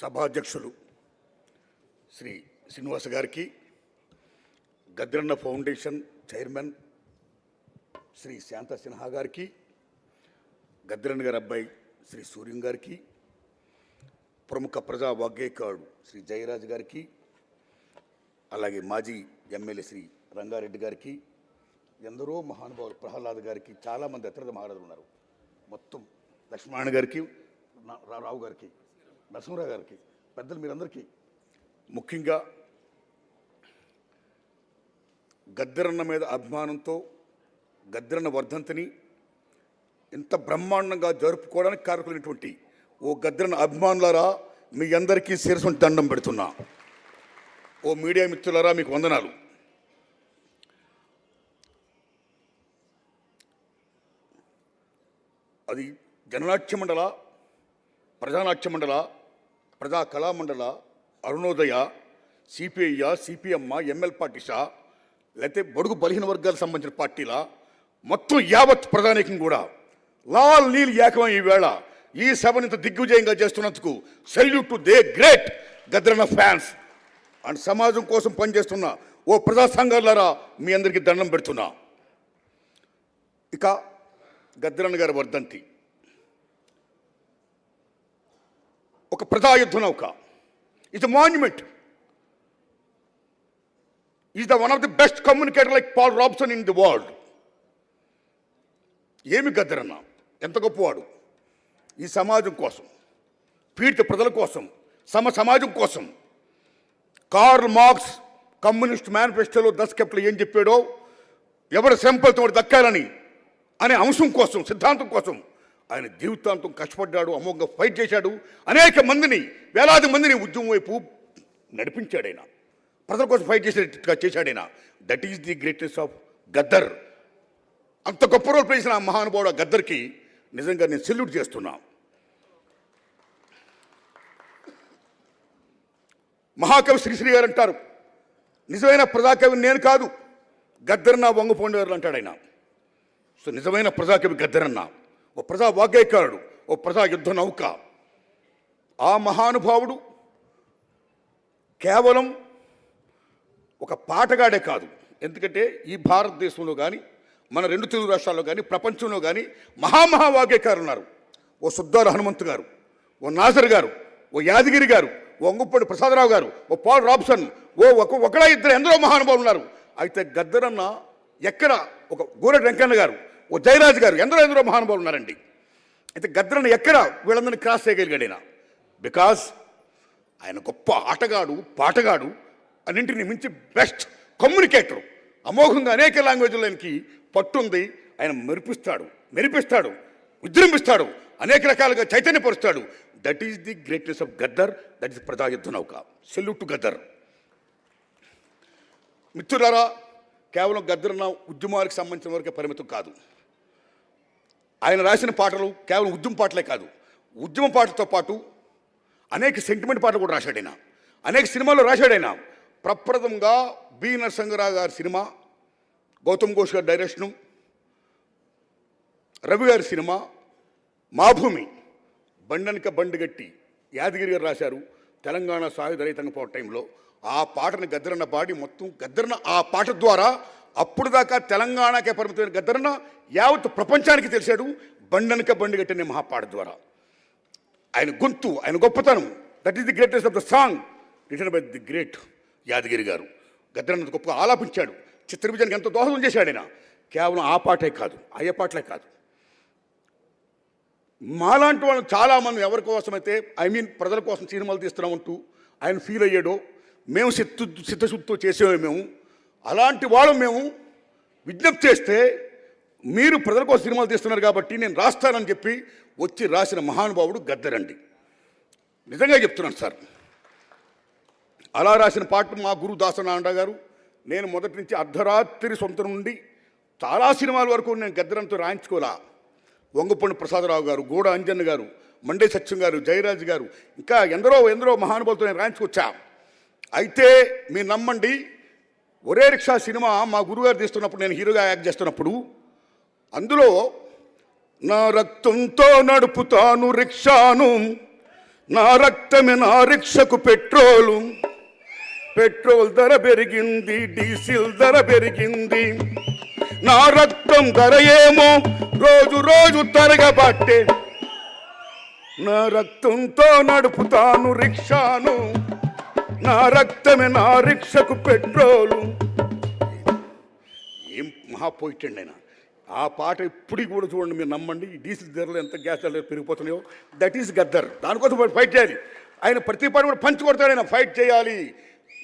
సభాధ్యక్షులు శ్రీ శ్రీనివాస గారికి గద్రన్న foundation chairman Shri Shanta Sinha గారికి గద్రన్న గారి అబ్బాయి శ్రీ సూర్యం గారికి ప్రముఖ ప్రజా వాగ్గేయకారుడు శ్రీ జయరాజ్ గారికి అలాగే మాజీ ఎమ్మెల్యే శ్రీ రంగారెడ్డి గారికి ఎందరో మహానుభావులు ప్రహ్లాద్ గారికి చాలామంది అతిరథ మహారాజులు ఉన్నారు. మొత్తం లక్ష్మణ గారికి రా- రావు గారికి నరసింహరావు గారికి పెద్దలు మీరందరికీ. ముఖ్యంగా గద్దెరన్న మీద అభిమానంతో గద్దెరన్న వర్ధంతిని ఇంత బ్రహ్మాండంగా జరుపుకోవడానికి కారకులైనటువంటి ఓ గద్దెరన్న అభిమానులారా మీ అందరికీ శిరస్సు దండం పెడుతున్నా. ఓ మీడియా మిత్రులారా మీకు వందనాలు. అది జననాట్య మండల ప్రజానాట్య మండల ప్రజా కళామండల అరుణోదయ సిపిఐ సిపిఎమ్మ ఎంఎల్ పార్టీసా లేకపోతే బడుగు బలహీన వర్గాలకు సంబంధించిన పార్టీల? మొత్తం యావత్ ప్రధానికం కూడా. లాల్ నీల్ ఏకమై ఈ వేళ ఈ సభని ఇంత దిగ్విజయంగా చేస్తున్నందుకు సెల్యూట్ టు దే గ్రేట్ గద్రన్న ఫ్యాన్స్ అండ్ సమాజం కోసం పనిచేస్తున్న ఓ ప్రజా సంఘాలారా మీ అందరికీ దండం పెడుతున్నా. ఇక గద్రన్న గారి వర్ధంతి. ఒక ప్రజాయుద్ధ నౌక it's a monument is the one of the best communicator like Paul Robeson in the world ఏమి గద్దరన్న? ఎంత గొప్పవాడు. ఈ సమాజం కోసం పీడిత ప్రజల కోసం సమ సమాజం కోసం. కార్ల్ మార్క్స్ కమ్యూనిస్ట్ మేనిఫెస్టోలో దశకెప్లు ఏం చెప్పాడో? ఎవరి శ్రమపలతో దక్కాలని అనే అంశం కోసం సిద్ధాంతం కోసం. ఆయన జీవితాంతం కష్టపడ్డాడు అమోఘంగా ఫైట్ చేశాడు. అనేక మందిని వేలాది మందిని ఉద్యమం వైపు నడిపించాడు ఆయన. ప్రజల కోసం ఫైట్ చేసేట్టుగా చేశాడు ఆయన. That is the greatest of Gaddar అంత గొప్ప రోల్ ప్లే చేసిన ఆ మహానుభావుడు గద్దర్కి నిజంగా నేను సెల్యూట్ చేస్తున్నా. మహాకవి శ్రీశ్రీ గారు అంటారు నిజమైన ప్రజాకవి నేను కాదు గద్దరన్న వంగపోండేవారు అంటాడు ఆయన. సో నిజమైన ప్రజాకవి గద్దరన్నా ఓ ప్రజా వాగ్గేయకారుడు ఓ ప్రజా యుద్ధ నౌక. ఆ మహానుభావుడు కేవలం ఒక పాటగాడే కాదు. ఎందుకంటే ఈ భారతదేశంలో కానీ మన రెండు తెలుగు రాష్ట్రాల్లో కానీ ప్రపంచంలో కానీ మహామహా ఉన్నారు ఓ సుద్దారు హనుమంతు గారు ఓ నాజర్ గారు ఓ యాదగిరి గారు ఓ అంగుప్పటి ప్రసాదరావు గారు ఓ పాల్ రాబ్సన్ ఓ ఒక ఒకడా ఇద్దరు ఎందరో మహానుభావులు ఉన్నారు అయితే గద్దరన్న ఎక్కడ ఒక గోరెడ్డి వెంకన్న గారు ఓ జయరాజు గారు ఎందరో ఎందరో మహానుభావులు ఉన్నారండి. అయితే గద్రను ఎక్కడ వీళ్ళందరినీ క్రాస్ చేయగలిగాడు ఆయన బికాస్ ఆయన గొప్ప ఆటగాడు పాటగాడు అన్నింటిని మించి బెస్ట్ కమ్యూనికేటర్. అమోఘంగా అనేక లాంగ్వేజ్లో ఆయనకి పట్టుంది ఆయన మెరిపిస్తాడు మెరిపిస్తాడు విజృంభిస్తాడు అనేక రకాలుగా చైతన్యపరుస్తాడు. That is the greatness of Gaddar that is ప్రజాయుద్ధ నౌక సెల్యూట్ టు గద్దర్ మిత్రులారా కేవలం గద్దరన్న ఉద్యమాలకు సంబంధించిన వరకే పరిమితం కాదు. ఆయన రాసిన పాటలు కేవలం ఉద్యమ పాటలే కాదు ఉద్యమ పాటలతో పాటు అనేక సెంటిమెంట్ పాటలు కూడా రాశాడు ఆయన. అనేక సినిమాల్లో రాశాడు ఆయన. ప్రప్రథంగా బి నరసింహరావు గారి సినిమా గౌతమ్ ఘోష్ గారి డైరెక్షను రవి గారి సినిమా మా భూమి బండనిక బండిగట్టి యాదగిరి గారు రాశారు తెలంగాణ సాయుధ రైతంగ పోవట టైంలో ఆ పాటను గద్దరన్న పాడి మొత్తం గద్దరన్న ఆ పాట ద్వారా అప్పుడు దాకా తెలంగాణకే పరిమితమైన గద్దరన్న యావత్ ప్రపంచానికి తెలిసాడు బండనక బండి కట్టిన మహాపాడు ద్వారా. ఆయన గొంతు ఆయన గొప్పతనం that is the greatest of the song return by the great Yadagiri గారు. గద్దరన్న గొప్పగా ఆలాపించాడు. చిత్రభుజానికి ఎంతో దోహదం చేశాడు ఆయన. కేవలం ఆ పాటే కాదు అయ్యే పాటలే కాదు. మాలాంటి వాళ్ళు చాలామంది ఎవరి కోసమైతే ఐ మీన్ ప్రజల కోసం సినిమాలు తీస్తున్నామంటూ ఆయన ఫీల్ అయ్యాడో మేము చిత్తు చిత్తశుద్ధితో చేసేవే మేము. అలాంటి వాళ్ళు మేము విజ్ఞప్తి చేస్తే మీరు ప్రజల కోసం సినిమాలు తీస్తున్నారు కాబట్టి నేను రాస్తానని చెప్పి వచ్చి రాసిన మహానుభావుడు గద్దరండి. నిజంగా చెప్తున్నాను సార్. అలా రాసిన పాట మా గురు దాసనాండ గారు నేను మొదటి నుంచి అర్ధరాత్రి సొంత నుండి చాలా సినిమాల వరకు నేను గద్దరంతో రాయించుకోలే. వంగపండు ప్రసాదరావు గారు గూడ అంజన్ గారు మండే సత్యం గారు జయరాజ్ గారు ఇంకా ఎందరో ఎందరో మహానుభావులతో నేను రాయించుకొచ్చా. అయితే మీరు నమ్మండి ఒరే రిక్షా సినిమా మా గురుగారు తీస్తున్నప్పుడు నేను హీరోగా యాక్ట్ చేస్తున్నప్పుడు అందులో నా రక్తంతో నడుపుతాను రిక్షాను నా రక్తమే నా రిక్షకు పెట్రోలు. పెట్రోల్ ధర పెరిగింది డీజిల్ ధర పెరిగింది. నా రక్తం ధర ఏమో రోజు రోజు తరగబట్టే. నా రక్తంతో నడుపుతాను రిక్షాను. నా రక్తమే నా రిక్షకు పెట్రోలు. ఏం మహాపోయిటండి ఆయన ఆ పాట ఇప్పటికి కూడా చూడండి మీరు నమ్మండి. డీజిల్ ధరలు ఎంత గ్యాస్ ధరలు పెరిగిపోతున్నాయో. That is Gaddar. దానికోసం ఫైట్ చేయాలి. ఆయన ప్రతి పాట కూడా పంచి కొడతాడు ఆయన. ఫైట్ చేయాలి.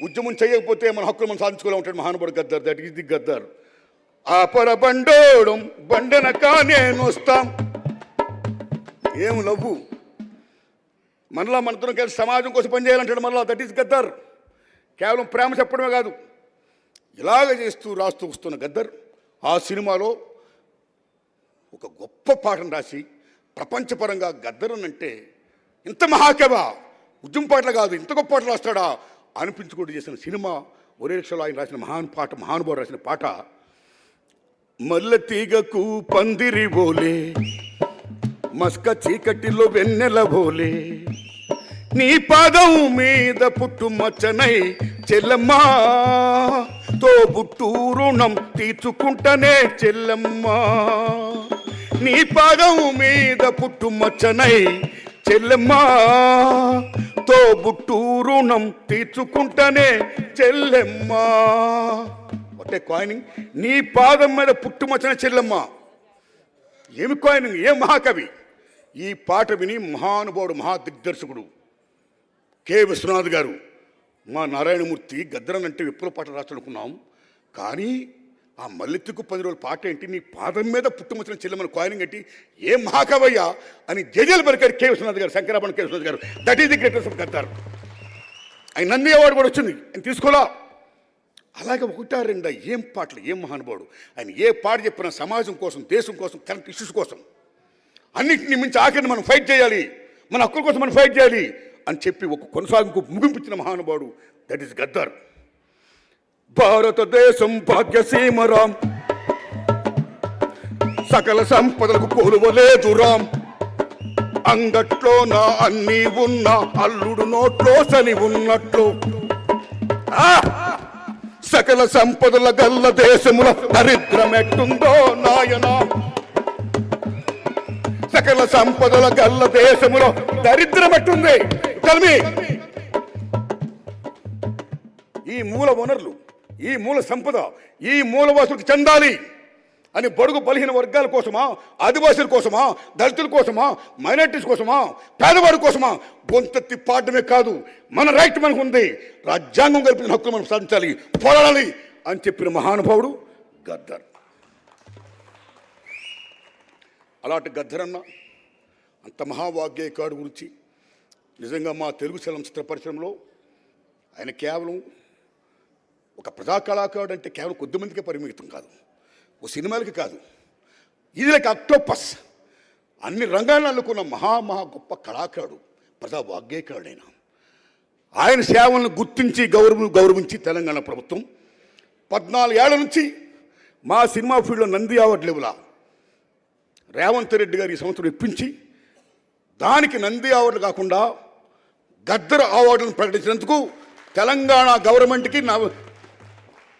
ఉద్యమం చేయకపోతే మన హక్కులు మనం సాధించుకోలే ఉంటాడు మహానుభావుడు Gaddar. That is the Gaddar. ఆ పర బండోడం బండనక నేను వస్తాం ఏం లవ్వు? మనలా మనతో కలిసి సమాజం కోసం పనిచేయాలంటాడు మనలా. దట్ ఈస్ గద్దర్ కేవలం ప్రేమ చెప్పడమే కాదు. ఇలాగ చేస్తూ రాస్తూ వస్తున్న గద్దర్ ఆ సినిమాలో ఒక గొప్ప పాటను రాసి ప్రపంచపరంగా గద్దరన్ అంటే ఇంత మహాకవా? ఉద్యమ పాటలు కాదు ఇంత గొప్ప పాటలు రాస్తాడా? అనిపించుకుంటూ చేసిన సినిమా ఒరే లక్షలో ఆయన రాసిన మహాన్ పాట మహానుభావుడు రాసిన పాట మల్ల తీగకు పందిరి బోలే మస్క చీకటిలో వెన్నెల బోలే. నీ పాదం మీద పుట్టు మచ్చనై చెల్లమ్మా తో పుట్టు రుణం తీర్చుకుంటనే చెల్లమ్మా. నీ పాదం మీద పుట్టు మచ్చనై చెల్లమ్మా తో బుట్టు రుణం తీర్చుకుంటనే చెల్లెమ్మా. ఒకటే కాయినింగ్ నీ పాదం మీద పుట్టుమచ్చన చెల్లమ్మా. ఏమి కాయినింగ్ ఏం మహాకవి? ఈ పాట విని మహానుభావుడు మహా దిగ్దర్శకుడు కె. విశ్వనాథ్ గారు మా నారాయణమూర్తి గద్దరన్ అంటే విప్లవ పాట రాస్తానుకున్నాం కానీ ఆ మల్లెత్తుకు పది రోజుల పాట ఏంటి? నీ పాదం మీద పుట్టుమచ్చిన చెల్లెమని కాయినింగ్ కట్టి ఏం మహాకవయ్య అని జేజేలు పలికారు కె. విశ్వనాథ్ గారు శంకరాభరణ కె. విశ్వనాథ్ గారు. That is the greatest of Gaddar ఆయన నంది అవార్డు కూడా వచ్చింది. ఆయన తీసుకోలా? అలాగే ఒకటా రెండా? ఏం పాటలు? ఏం మహానుభావుడు? ఆయన ఏ పాట చెప్పినా సమాజం కోసం దేశం కోసం కరెంట్ ఇష్యూస్ కోసం అన్నింటినీ మించి ఆఖరిని మనం ఫైట్ చేయాలి. మన హక్కుల కోసం మనం ఫైట్ చేయాలి అని చెప్పి ఒక కొనసాగింపు ముగింపించిన మహానుభావుడు దట్ ఈస్ గద్దర్ భారతదేశం భాగ్యసీమరాం సకల సంపదలకు కోలువలేదు రామ్. అంగట్లో నా అన్నీ ఉన్న అల్లుడు నోట్లో సని ఉన్నట్లు. సకల సంపదల గల్ల దేశముల దరిద్రమెట్టుందో నాయనా. సకల సంపదల గల్ల దేశములో దరిద్రం ఎట్టుంది? తల్మి ఈ మూల వనరులు ఈ మూల సంపద ఈ మూల వసతులకు చెందాలి అని బడుగు బలహీన వర్గాల కోసమా ఆదివాసుల కోసమా దళితుల కోసమా మైనార్టీస్ కోసమా పేదవాడి కోసమా? గొంతెత్తి పాడమే కాదు మన రైట్ మనకు ఉంది రాజ్యాంగం కల్పించిన హక్కులు మనం సాధించాలి పోరాడాలి అని చెప్పిన మహానుభావుడు గద్దర్. అలాంటి గద్దరన్న అంత మహావాగ్గేయకాడు గురించి నిజంగా మా తెలుగు చలనచిత్ర పరిశ్రమలో ఆయన కేవలం ఒక ప్రజా కళాకారుడు అంటే కేవలం కొద్దిమందికే పరిమితం కాదు. ఓ సినిమాలకి కాదు. ఇది లైక్ అక్టోపస్. అన్ని రంగాలను అల్లుకున్న మహా మహా గొప్ప కళాకారుడు ప్రజా వాగ్గేయకారుడు ఆయన సేవలను గుర్తించి గౌరవం గౌరవించి తెలంగాణ ప్రభుత్వం పద్నాలుగేళ్ళ నుంచి మా సినిమా ఫీల్డ్లో నంది అవ్వట్లేవులా రేవంత్ రెడ్డి గారు ఈ సంవత్సరం ఇప్పించి దానికి నంది అవార్డులు కాకుండా గద్దర్ అవార్డులను ప్రకటించినందుకు తెలంగాణ గవర్నమెంట్కి నా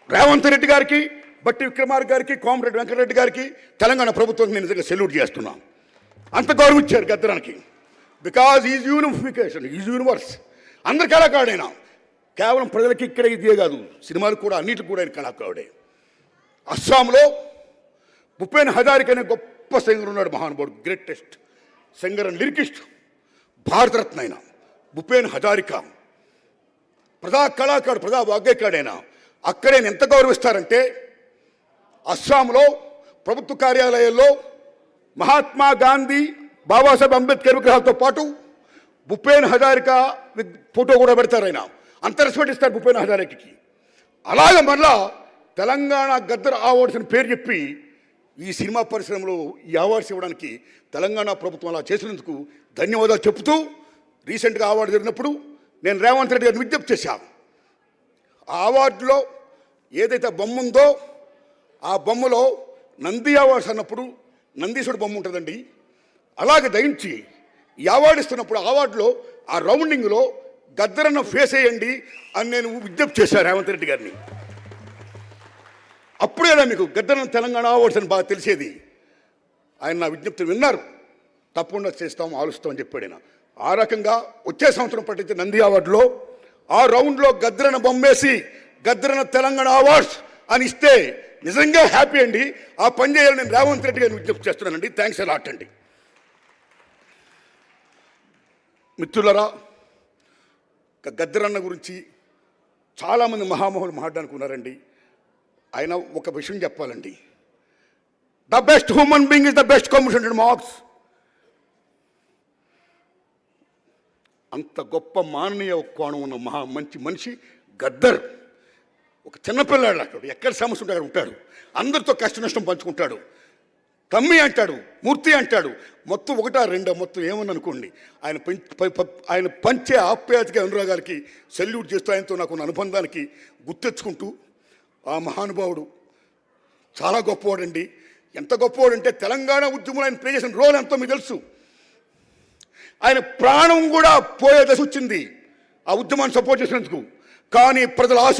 రేవంత్ రెడ్డి గారికి బట్టి విక్రమార్ గారికి కోమరెడ్డి వెంకటరెడ్డి గారికి తెలంగాణ ప్రభుత్వం నేను నిజంగా సెల్యూట్ చేస్తున్నాను అంత గౌరవించారు గద్దరానికి. Because is unification is universe. అందరి కళాకారుడైనా కేవలం ప్రజలకి ఇక్కడ ఇదే కాదు సినిమాలు కూడా అన్నిటికి కూడా ఆయన కళాకారుడే. అస్సాంలో భూపేన్ హజారిక అనే గొప్ప సింగర్ ఉన్నాడు మహానుభావుడు greatest singer and lyricist Bharat Ratna అయిన భూపేన్ హజారిక. ప్రజా కళాకారుడు ప్రజా వాగ్గేకాడైనా. అక్కడే ఎంత గౌరవిస్తారంటే అస్సాంలో ప్రభుత్వ కార్యాలయాల్లో మహాత్మా గాంధీ బాబాసాహెబ్ అంబేద్కర్ విగ్రహాలతో పాటు భూపేన్ హజారిక ఫోటో కూడా పెడతారు ఆయన. అంత రెస్పెక్ట్ ఇస్తారు భూపేన్ హజారికకి. అలాగే మరలా తెలంగాణ గద్దర్ అవార్డ్స్ అని పేరు చెప్పి ఈ సినిమా పరిశ్రమలో ఈ అవార్డ్స్ ఇవ్వడానికి తెలంగాణ ప్రభుత్వం అలా చేసినందుకు ధన్యవాదాలు చెబుతూ రీసెంట్గా అవార్డు జరిగినప్పుడు నేను రేవంత్ రెడ్డి గారిని విజ్ఞప్తి చేశాను. ఆ అవార్డులో ఏదైతే బొమ్మ ఉందో ఆ బొమ్మలో నంది అవార్డ్స్ అన్నప్పుడు నందీశ్వరుడు బొమ్మ ఉంటుందండి. అలాగే దయించి ఈ అవార్డు ఇస్తున్నప్పుడు అవార్డులో ఆ రౌండింగ్లో గద్దరన్న ఫేస్ వేయండి అని నేను విజ్ఞప్తి చేశాను రేవంత్ రెడ్డి గారిని. అప్పుడేనా మీకు? గద్దరన్న తెలంగాణ అవార్డ్స్ అని బాగా తెలిసేది. ఆయన నా విజ్ఞప్తి విన్నారు. తప్పకుండా చేస్తాం ఆలోచిస్తాం అని చెప్పాడు ఆయన. ఆ రకంగా వచ్చే సంవత్సరం పట్టించే నంది అవార్డులో ఆ రౌండ్లో గద్రన బొమ్మేసి గద్రన తెలంగాణ అవార్డ్స్ అని ఇస్తే నిజంగా హ్యాపీ అండి. ఆ పని చేయాలని నేను రేవంత్ రెడ్డి గారిని విజ్ఞప్తి చేస్తున్నానండి. థ్యాంక్స్ అలాట్ అండి. మిత్రులరా గద్దరన్న గురించి చాలామంది మహామహులు మాట్లాడుకున్నారండి. ఆయన ఒక విషయం చెప్పాలండి. The best human being is the best commission Marx అంత గొప్ప మాననీయ కోణం ఉన్న మహా మంచి మనిషి గద్దర్. ఒక చిన్నపిల్లాడు అక్కడ ఎక్కడ సమస్య ఉంటే అక్కడ ఉంటాడు. అందరితో కష్ట నష్టం పంచుకుంటాడు. తమ్మి అంటాడు మూర్తి అంటాడు. మొత్తం ఒకటా రెండో మొత్తం ఏమని అనుకోండి. ఆయన ఆయన పంచే ఆప్యాయతకి అనురాగాలకి సెల్యూట్ చేస్తూ ఆయనతో నాకు అనుబంధానికి గుర్తెచ్చుకుంటూ ఆ మహానుభావుడు. చాలా గొప్పవాడండి. ఎంత గొప్పవాడంటే తెలంగాణ ఉద్యమంలో ఆయన ప్లే చేసిన రోల్ ఎంతో మీకు తెలుసు. ఆయన ప్రాణం కూడా పోయే దశ వచ్చింది. ఆ ఉద్యమాన్ని సపోర్ట్ చేసినందుకు. కానీ ప్రజల ఆశ